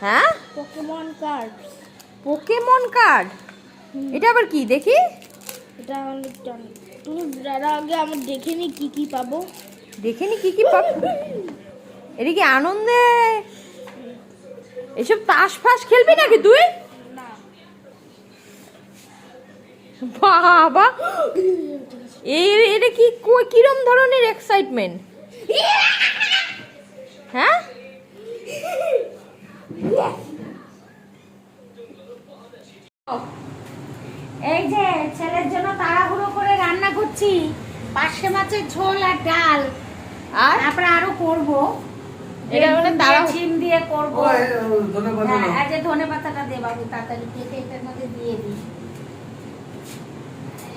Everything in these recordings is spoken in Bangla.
হ্যাঁ? পোকেমন কার্ড পোকেমন কার্ড এটা আবার কি? দেখি। এটা অনেক তুমি দাদা আগে আমি দেখে নি কি কি পাবো। দেখিনি কি কি পাব? এটা কি আনন্দে? এসব তাস ফাস খেলবি নাকি তুই? না। বাবা। এই এটা কি কো- কিরম ধরনের এক্সাইটমেন্ট হ্যাঁ? এই যে ছেলের জন্য তাড়াহুড়ো করে রান্না করছি। পার্শে মাছের ঝোল আর ডাল। আর? তারপরে আরও করব। এটা মানে ছিম দিয়ে করব। হ্যাঁ যে ধনে পাতাটা দে বাবু তাড়াতাড়ি কেটে এটার মধ্যে দিয়ে দিই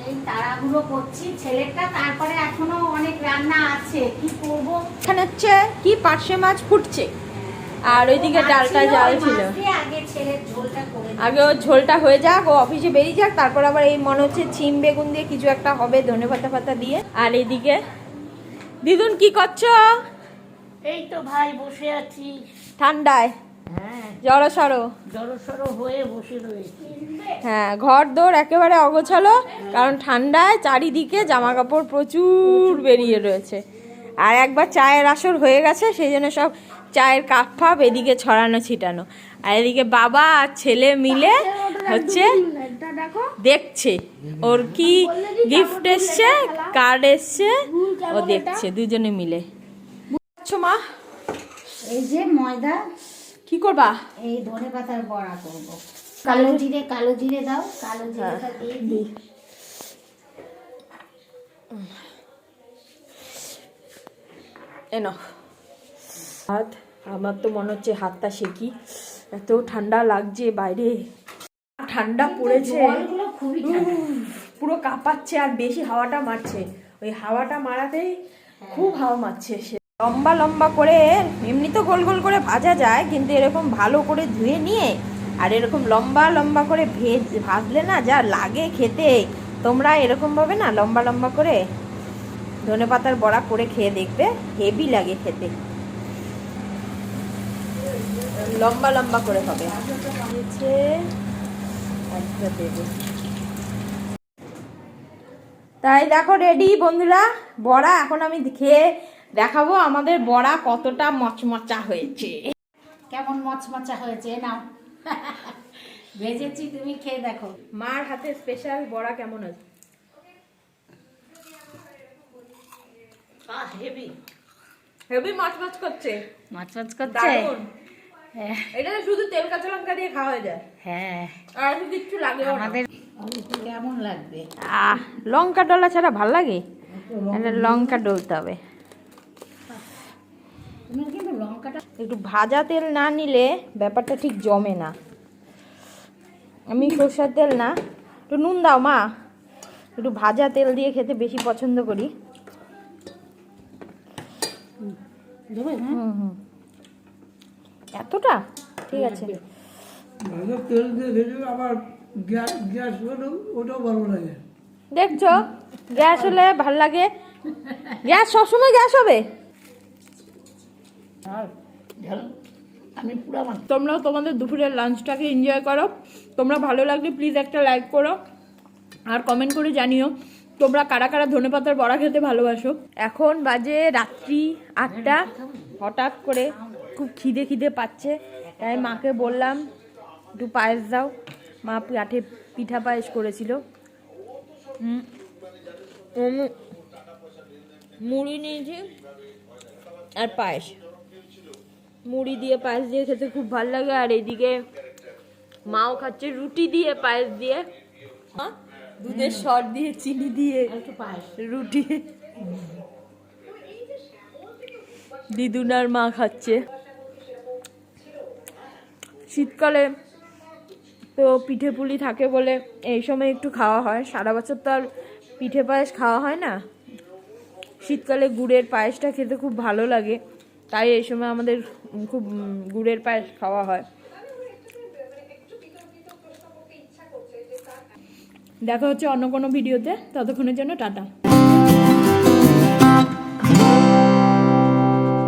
এই তাড়াহুড়ো করছি। ছেলেটা তারপরে এখনও অনেক রান্না আছে। কি করব? এখানে হচ্ছে কি? পার্শে মাছ ফুটছে। আর ওইদিকে ডালটা জাল ছিল। আগে ছেলের ঝোলটা হয়ে যাক ও অফিসে বেরিয়ে যাক তারপর আবার এই মনে হচ্ছে ছিম বেগুন দিয়ে কিছু একটা হবে ধনে পাতা পাতা দিয়ে। আর এইদিকে দিদুন কি করছ? এই তো ভাই বসে আছি। ঠান্ডায়। হ্যাঁ। জড়সড়। হয়ে বসে রয়েছি। হ্যাঁ ঘর দৌড় একেবারে অগোছালো কারণ ঠান্ডায় চারিদিকে জামা কাপড় প্রচুর বেরিয়ে রয়েছে। আর একবার চায়ের আসর হয়ে গেছে সেই জন্য সব চায়ের কাপ ফাপ এদিকে ছড়ানো ছিটানো। আর এদিকে বাবা আর ছেলে মিলে হচ্ছে দেখছে। ওর কি গিফট এসছে কার্ড এসছে ও দেখছে দুজনে মিলে। বুঝছ মা? এই যে ময়দা। কি করবা? এই ধনে পাতার বড়া করব। কালো জিরে কালো জিরে দাও কালো জিরেটা দিয়ে দিই। এনো হাত আমার তো মনে হচ্ছে হাতটা শেকি এত ঠান্ডা লাগছে বাইরে। ঠান্ডা পড়েছে। পুরো কাঁপাচ্ছে আর বেশি হাওয়াটা মারছে। ওই হাওয়াটা মারাতেই খুব হাওয়া মারছে সে। লম্বা লম্বা করে এমনি তো গোল গোল করে ভাজা যায় কিন্তু এরকম ভালো করে ধুয়ে নিয়ে আর এরকম লম্বা লম্বা করে ভেজ ভাজলে না যা লাগে খেতে। তোমরা এরকম ভাবে না লম্বা লম্বা করে ধনে পাতার বড়া করে খেয়ে দেখবে হেভি লাগে খেতে। লম্বা লম্বা করে হবে। একটা দেবো তাই দেখো রেডি বন্ধুরা বড়া এখন আমি খেয়ে দেখাবো আমাদের বড়া কতটা মচমচা হয়েছে। কেমন মচমচা হয়েছে নাও। ভেজেছি তুমি খেয়ে দেখো। মার হাতে স্পেশাল বড়া কেমন আছে হেভি হেভি মচমচ করছে। মচমচ করছে? দারুণ। এটা শুধু তেল কাঁচা লঙ্কা দিয়ে খাওয়া হয়ে যায়। হ্যাঁ। আর কিছু লাগে আমাদের কেমন লাগবে? আহ লঙ্কা ডলা ছাড়া ভালো লাগে? একটা লঙ্কা ডলতে হবে। কিন্তু লঙ্কাটা একটু ভাজা তেল না নিলে ব্যাপারটা ঠিক জমে না। আমি সর্ষার তেল না। একটু নুন দাও মা। একটু ভাজা তেল দিয়ে খেতে বেশি পছন্দ করি। হ্যাঁ? হুম হুম। এতটা? ঠিক আছে। তেল দিয়ে ভেজে আবার গ্যাস গ্যাস হলেও ওটাও ভালো লাগে। দেখছ? গ্যাস হলে ভালো লাগে। গ্যাস সবসময় গ্যাস হবে। আমি পুরো তোমরাও তোমাদের দুপুরের লাঞ্চটাকে এনজয় করো। তোমরা ভালো লাগলে প্লিজ একটা লাইক করো। আর কমেন্ট করে জানিও তোমরা কারা কারা ধনেপাতার বড়া খেতে ভালোবাসো? এখন বাজে রাত্রি আটটা। হঠাৎ করে খুব খিদে খিদে পাচ্ছে। তাই মাকে বললাম একটু পায়েস দাও। মা পাঠে পিঠা পায়েস করেছিল। মুড়ি নিয়েছি আর পায়েস। মুড়ি দিয়ে পায়েস দিয়ে খেতে খুব ভালো লাগে। আর এদিকে মাও খাচ্ছে রুটি দিয়ে পায়েস দিয়ে। দুধের সর দিয়ে চিনি দিয়ে রুটি। দিদুনার মা খাচ্ছে। শীতকালে তো পিঠে পুলি থাকে বলে এই সময় একটু খাওয়া হয়। সারা বছর তো আর পিঠে পায়েস খাওয়া হয় না। শীতকালে গুড়ের পায়েসটা খেতে খুব ভালো লাগে। তাই এই সময় আমাদের খুব গুড়ের পায়েস খাওয়া হয়। দেখা হচ্ছে অন্য কোনো ভিডিওতে। ততক্ষণের জন্য টাটা।